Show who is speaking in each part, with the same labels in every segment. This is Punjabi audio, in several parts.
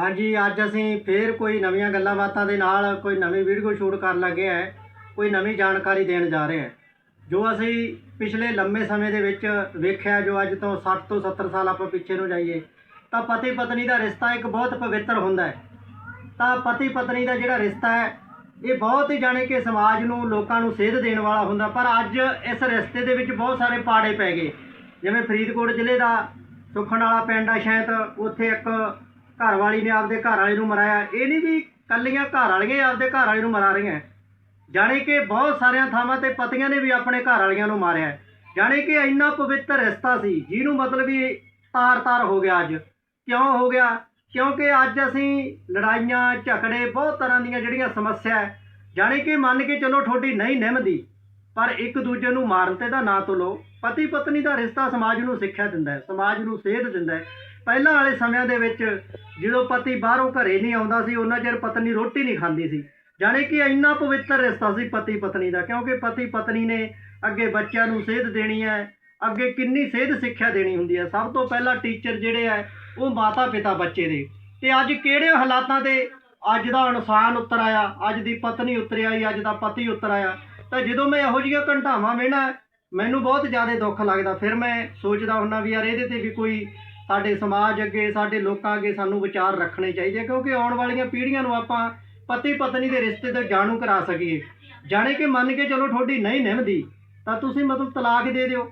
Speaker 1: ਹਾਂਜੀ, ਅੱਜ ਅਸੀਂ ਫੇਰ ਕੋਈ ਨਵੀਆਂ ਗੱਲਾਂ ਬਾਤਾਂ ਦੇ ਨਾਲ ਕੋਈ ਨਵੀਂ ਵੀਡੀਓ ਸ਼ੂਟ ਕਰਨ ਲੱਗੇ ਹਾਂ। ਕੋਈ ਨਵੀਂ ਜਾਣਕਾਰੀ ਦੇਣ ਜਾ ਰਹੇ ਹਾਂ। ਜੋ ਅਸੀਂ ਪਿਛਲੇ ਲੰਮੇ ਸਮੇਂ ਦੇ ਵਿੱਚ ਵੇਖਿਆ, ਜੋ ਅੱਜ ਤੋਂ 60 ਤੋਂ 70 ਸਾਲ ਆਪਾਂ ਪਿੱਛੇ ਨੂੰ ਜਾਈਏ, ਤਾਂ ਪਤੀ ਪਤਨੀ ਦਾ ਰਿਸ਼ਤਾ ਇੱਕ ਬਹੁਤ ਪਵਿੱਤਰ ਹੁੰਦਾ ਹੈ। ਤਾਂ ਪਤੀ ਪਤਨੀ ਦਾ ਜਿਹੜਾ ਰਿਸ਼ਤਾ ਹੈ, ਇਹ ਬਹੁਤ ਹੀ ਜਾਣੇ ਕਿ ਸਮਾਜ ਨੂੰ, ਲੋਕਾਂ ਨੂੰ ਸੇਧ ਦੇਣ ਵਾਲਾ ਹੁੰਦਾ, ਪਰ ਅੱਜ ਇਸ ਰਿਸ਼ਤੇ ਦੇ ਵਿੱਚ ਬਹੁਤ ਸਾਰੇ ਪਾੜੇ ਪੈ ਗਏ। ਜਿਵੇਂ ਫਰੀਦਕੋਟ ਜ਼ਿਲ੍ਹੇ ਦਾ ਸੁਖਣ ਵਾਲਾ ਪਿੰਡ ਆ ਸ਼ਾਇਦ, ਉੱਥੇ ਇੱਕ ਘਰ ਵਾਲੀ ਨੇ ਆਪਦੇ ਘਰ ਵਾਲੇ ਨੂੰ ਮਰਾਇਆ। ਇਹ ਨਹੀਂ ਵੀ ਕੱਲੀਆਂ ਘਰ ਵਾਲੀਆਂ ਆਪਦੇ ਘਰ ਵਾਲੇ ਨੂੰ ਮਰਾ ਰਹੀਆਂ। ਜਾਣੇ ਕਿ ਬਹੁਤ ਸਾਰੀਆਂ ਥਾਵਾਂ ਤੇ ਪਤੀਆਂ ਨੇ ਵੀ ਆਪਣੇ ਘਰ ਵਾਲੀਆਂ ਨੂੰ ਮਾਰਿਆ। ਹੈ। ਜਾਣੇ ਕਿ ਇੰਨਾ ਪਵਿੱਤਰ ਰਿਸ਼ਤਾ ਸੀ, ਜਿਹਨੂੰ ਮਤਲਬ ਵੀ ਤਾਰ-ਤਾਰ ਹੋ ਗਿਆ ਅੱਜ। ਕਿਉਂ ਹੋ ਗਿਆ? ਕਿਉਂਕਿ ਅੱਜ ਅਸੀਂ ਲੜਾਈਆਂ, ਝਗੜੇ, ਬਹੁਤ ਤਰ੍ਹਾਂ ਦੀਆਂ ਜਿਹੜੀਆਂ ਸਮੱਸਿਆ ਹੈ, ਜਾਣੇ ਕਿ ਮੰਨ ਕੇ ਚਲੋ ਤੁਹਾਡੀ ਨਹੀਂ ਨਿਭਦੀ, ਪਰ ਇੱਕ ਦੂਜੇ ਨੂੰ ਮਾਰਨ ਤੇ ਦਾ ਨਾਂ ਤੋਂ ਲਓ। ਪਤੀ ਪਤਨੀ ਦਾ ਰਿਸ਼ਤਾ ਸਮਾਜ ਨੂੰ ਸਿੱਖਿਆ ਦਿੰਦਾ ਹੈ, ਸਮਾਜ ਨੂੰ ਸੇਧ ਦਿੰਦਾ ਹੈ। ਪਹਿਲਾਂ ਵਾਲੇ ਸਮਿਆਂ ਦੇ ਵਿੱਚ ਜਦੋਂ ਪਤੀ ਬਾਹਰੋਂ ਘਰੇ ਨਹੀਂ ਆਉਂਦਾ ਸੀ, ਉਹਨਾਂ ਚਿਰ ਪਤਨੀ ਰੋਟੀ ਨਹੀਂ ਖਾਂਦੀ ਸੀ। ਜਾਣੇ ਕਿ ਇੰਨਾ ਪਵਿੱਤਰ ਰਿਸ਼ਤਾ ਸੀ ਪਤੀ ਪਤਨੀ ਦਾ, ਕਿਉਂਕਿ ਪਤੀ ਪਤਨੀ ਨੇ ਅੱਗੇ ਬੱਚਿਆਂ ਨੂੰ ਸੇਧ ਦੇਣੀ ਹੈ, ਅੱਗੇ ਕਿੰਨੀ ਸੇਧ ਸਿੱਖਿਆ ਦੇਣੀ ਹੁੰਦੀ ਹੈ। ਸਭ ਤੋਂ ਪਹਿਲਾਂ ਟੀਚਰ ਜਿਹੜੇ ਹੈ, ਉਹ ਮਾਤਾ ਪਿਤਾ ਬੱਚੇ ਦੇ। ਤੇ ਅੱਜ ਕਿਹੜੇ ਹਾਲਾਤਾਂ ਤੇ ਅੱਜ ਦਾ ਇਨਸਾਨ ਉਤਰ ਆਇਆ, ਅੱਜ ਦੀ ਪਤਨੀ ਉਤਰ ਆਈ ਅੱਜ ਦਾ ਪਤੀ ਉਤਰ ਆਇਆ। ਤਾਂ ਜਦੋਂ ਮੈਂ ਇਹੋ ਜਿਹੀਆਂ ਘੰਟਾਵਾਂ ਵੇਣਾ ਮੈਨੂੰ ਬਹੁਤ ਜ਼ਿਆਦਾ ਦੁੱਖ ਲੱਗਦਾ। ਫਿਰ ਮੈਂ ਸੋਚਦਾ ਹੁੰਦਾ ਵੀ ਯਾਰ ਇਹਦੇ ਤੇ ਵੀ ਕੋਈ ਸਾਡੇ ਸਮਾਜ ਅੱਗੇ, ਸਾਡੇ ਲੋਕਾਂ ਅੱਗੇ ਸਾਨੂੰ ਵਿਚਾਰ ਰੱਖਣੇ ਚਾਹੀਦੇ ਕਿਉਂਕਿ ਆਉਣ ਵਾਲੀਆਂ ਪੀੜ੍ਹੀਆਂ ਨੂੰ ਆਪਾਂ ਪਤੀ ਪਤਨੀ ਦੇ ਰਿਸ਼ਤੇ ਤੋਂ ਜਾਣੂ ਕਰਾ ਸਕੀਏ। ਜਾਣੇ ਕਿ ਮੰਨ ਕੇ ਚਲੋ ਤੁਹਾਡੀ ਨਹੀਂ ਨਿਭਦੀ, ਤਾਂ ਤੁਸੀਂ ਮਤਲਬ ਤਲਾਕ ਦੇ ਦਿਓ।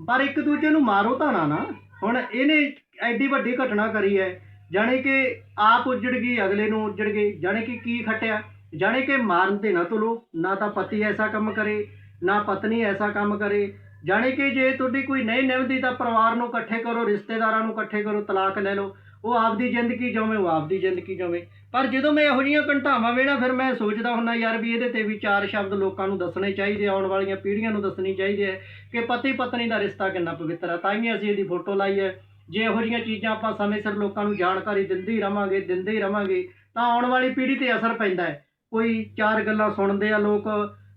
Speaker 1: ਪਰ ਇੱਕ ਦੂਜੇ ਨੂੰ ਮਾਰੋ ਤਾਂ ਨਾ। ਨਾ ਹੁਣ ਇਹਨੇ ਐਡੀ ਵੱਡੀ ਘਟਨਾ ਕਰੀ ਹੈ, ਜਾਣੇ ਕਿ ਆਪ ਉੱਜੜ ਗਈ, ਅਗਲੇ ਨੂੰ ਉੱਜੜ ਗਈ ਜਾਣੇ ਕਿ ਕੀ ਖਟਿਆ? ਜਾਣੇ ਕਿ ਮਾਰਨ ਤੇ ਨਾ ਤੁਲੋ, ਨਾ ਤਾਂ ਪਤੀ ਐਸਾ ਕੰਮ ਕਰੇ, ਨਾ ਪਤਨੀ ਐਸਾ ਕੰਮ ਕਰੇ। ਜਾਣੀ ਕਿ ਜੇ ਤੁਹਾਡੀ ਕੋਈ ਨਹੀਂ ਨਿਭਦੀ ਤਾਂ ਪਰਿਵਾਰ ਨੂੰ ਇਕੱਠੇ ਕਰੋ, ਰਿਸ਼ਤੇਦਾਰਾਂ ਨੂੰ ਇਕੱਠੇ ਕਰੋ, ਤਲਾਕ ਲੈ ਲਓ। ਉਹ ਆਪਦੀ ਜ਼ਿੰਦਗੀ ਜਿਵੇਂ ਉਹ ਆਪਦੀ ਜ਼ਿੰਦਗੀ ਜਿਵੇਂ। ਪਰ ਜਦੋਂ ਮੈਂ ਇਹੋ ਜਿਹੀਆਂ ਘੰਟਾਵਾਂ ਵੇਣਾ ਫਿਰ ਮੈਂ ਸੋਚਦਾ ਹੁੰਦਾ, ਯਾਰ ਵੀ ਇਹਦੇ ਤੇ ਵੀ ਚਾਰ ਸ਼ਬਦ ਲੋਕਾਂ ਨੂੰ ਦੱਸਣੇ ਚਾਹੀਦੇ ਆਉਣ ਵਾਲੀਆਂ ਪੀੜ੍ਹੀਆਂ ਨੂੰ ਦੱਸਣੀ ਚਾਹੀਦੀ ਹੈ ਕਿ ਪਤੀ ਪਤਨੀ ਦਾ ਰਿਸ਼ਤਾ ਕਿੰਨਾ ਪਵਿੱਤਰ ਹੈ। ਤਾਂ ਹੀ ਅਸੀਂ ਇਹਦੀ ਫੋਟੋ ਲਾਈ ਹੈ। ਜੇ ਇਹੋ ਜਿਹੀਆਂ ਚੀਜ਼ਾਂ ਆਪਾਂ ਸਮੇਂ ਸਿਰ ਲੋਕਾਂ ਨੂੰ ਜਾਣਕਾਰੀ ਦਿੰਦੇ ਹੀ ਰਵਾਂਗੇ ਦਿੰਦੇ ਹੀ ਰਵਾਂਗੇ ਤਾਂ ਆਉਣ ਵਾਲੀ ਪੀੜ੍ਹੀ ਤੇ ਅਸਰ ਪੈਂਦਾ ਹੈ। ਕੋਈ ਚਾਰ ਗੱਲਾਂ ਸੁਣਦੇ ਆ ਲੋਕ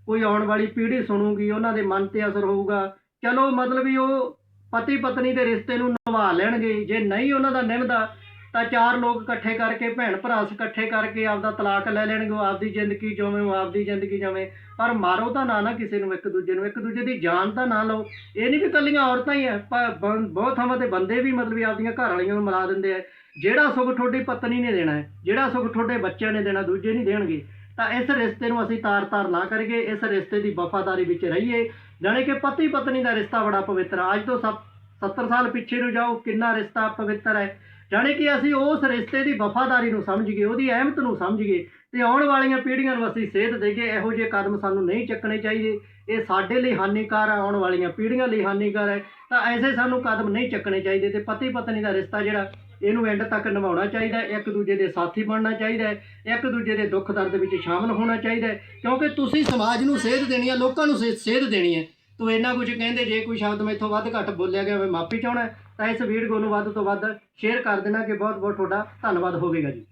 Speaker 1: ਕੋਈ ਆਉਣ ਵਾਲੀ ਪੀੜ੍ਹੀ ਸੁਣੂਗੀ, ਉਹਨਾਂ ਦੇ ਮਨ ਤੇ ਅਸਰ ਹੋਊਗਾ। ਚਲੋ ਮਤਲਬ ਵੀ ਉਹ ਪਤੀ ਪਤਨੀ ਦੇ ਰਿਸ਼ਤੇ ਨੂੰ ਨਿਭਾ ਲੈਣਗੇ। ਜੇ ਨਹੀਂ ਉਹਨਾਂ ਦਾ ਨਿਭਦਾ, ਤਾਂ ਚਾਰ ਲੋਕ ਇਕੱਠੇ ਕਰਕੇ ਭੈਣ ਭਰਾ ਇਕੱਠੇ ਕਰਕੇ ਆਪਦਾ ਤਲਾਕ ਲੈ ਲੈਣਗੇ, ਉਹ ਆਪਦੀ ਜ਼ਿੰਦਗੀ ਜਿਵੇਂ, ਉਹ ਆਪਦੀ ਜ਼ਿੰਦਗੀ ਜਿਵੇਂ। ਪਰ ਮਾਰੋ ਤਾਂ ਨਾ ਨਾ ਕਿਸੇ ਨੂੰ ਇੱਕ ਦੂਜੇ ਨੂੰ। ਇੱਕ ਦੂਜੇ ਦੀ ਜਾਨ ਤਾਂ ਨਾ ਲਓ। ਇਹ ਨਹੀਂ ਵੀ ਕੱਲੀਆਂ ਔਰਤਾਂ ਹੀ ਐ ਪਰ ਬਹੁਤ ਥਾਵਾਂ ਤੇ ਬੰਦੇ ਵੀ ਮਤਲਬ ਵੀ ਆਪਦੀਆਂ ਘਰ ਵਾਲੀਆਂ ਨੂੰ ਮਿਲਾ ਦਿੰਦੇ ਆ। ਜਿਹੜਾ ਸੁੱਖ ਤੁਹਾਡੀ ਪਤਨੀ ਨੇ ਦੇਣਾ ਹੈ, ਜਿਹੜਾ ਸੁੱਖ ਤੁਹਾਡੇ ਬੱਚਿਆਂ ਨੇ ਦੇਣਾ, ਦੂਜੇ ਨਹੀਂ ਦੇਣਗੇ। ਤਾਂ ਇਸ ਰਿਸ਼ਤੇ ਨੂੰ ਅਸੀਂ ਤਾਰ-ਤਾਰ ਨਾ ਕਰੀਏ, ਇਸ ਰਿਸ਼ਤੇ ਦੀ ਵਫਾਦਾਰੀ ਵਿੱਚ ਰਹੀਏ। ਜਾਣੇ ਕਿ ਪਤੀ ਪਤਨੀ ਦਾ ਰਿਸ਼ਤਾ ਬੜਾ ਪਵਿੱਤਰ ਹੈ ਅੱਜ ਤੋਂ ਸੱਤ- 70 ਸਾਲ ਪਿੱਛੇ ਨੂੰ ਜਾਓ, ਕਿੰਨਾ ਰਿਸ਼ਤਾ ਪਵਿੱਤਰ ਹੈ। ਜਾਣੇ ਕਿ ਅਸੀਂ ਉਸ ਰਿਸ਼ਤੇ ਦੀ ਵਫਾਦਾਰੀ ਨੂੰ ਸਮਝੀਏ ਉਹਦੀ ਅਹਿਮਤ ਨੂੰ ਸਮਝੀਏ ਤੇ ਆਉਣ ਵਾਲੀਆਂ ਪੀੜ੍ਹੀਆਂ ਨੂੰ ਅਸੀਂ ਸੇਧ ਦੇਈਏ ਇਹੋ ਜਿਹੇ ਕਦਮ ਸਾਨੂੰ ਨਹੀਂ ਚੱਕਣੇ ਚਾਹੀਦੇ। ਇਹ ਸਾਡੇ ਲਈ ਹਾਨੀਕਾਰ ਹੈ ਆਉਣ ਵਾਲੀਆਂ ਪੀੜ੍ਹੀਆਂ ਲਈ ਹਾਨੀਕਾਰ ਹੈ। ਤਾਂ ਐਸੇ ਸਾਨੂੰ ਕਦਮ ਨਹੀਂ ਚੱਕਣੇ ਚਾਹੀਦੇ ਤੇ ਪਤੀ ਪਤਨੀ ਦਾ ਰਿਸ਼ਤਾ ਜਿਹੜਾ ਇਹਨੂੰ ਐਂਡ ਤੱਕ ਨਿਭਾਉਣਾ ਚਾਹੀਦਾ ਇੱਕ ਦੂਜੇ ਦੇ ਸਾਥੀ ਬਣਨਾ ਚਾਹੀਦਾ ਇੱਕ ਦੂਜੇ ਦੇ ਦੁੱਖ ਦਰਦ ਵਿੱਚ ਸ਼ਾਮਲ ਹੋਣਾ ਚਾਹੀਦਾ ਕਿਉਂਕਿ ਤੁਸੀਂ ਸਮਾਜ ਨੂੰ ਸੇਧ ਦੇਣੀ ਹੈ, ਲੋਕਾਂ ਨੂੰ ਸੇ- ਸੇਧ ਦੇਣੀ ਹੈ। ਤੂੰ ਇੰਨਾ ਕੁਝ ਕਹਿੰਦੇ, ਜੇ ਕੋਈ ਸ਼ਬਦ ਮੈਥੋਂ ਵੱਧ ਘੱਟ ਬੋਲਿਆ ਗਿਆ, ਮੈਂ ਮਾਫੀ ਚਾਹਣਾ ਤਾਂ ਇਸ ਵੀਡੀਓ ਨੂੰ ਵੱਧ ਤੋਂ ਵੱਧ ਸ਼ੇਅਰ ਕਰ ਦੇਣਾ ਕਿ ਬਹੁਤ ਬਹੁਤ ਤੁਹਾਡਾ ਧੰਨਵਾਦ ਹੋਵੇਗਾ ਜੀ।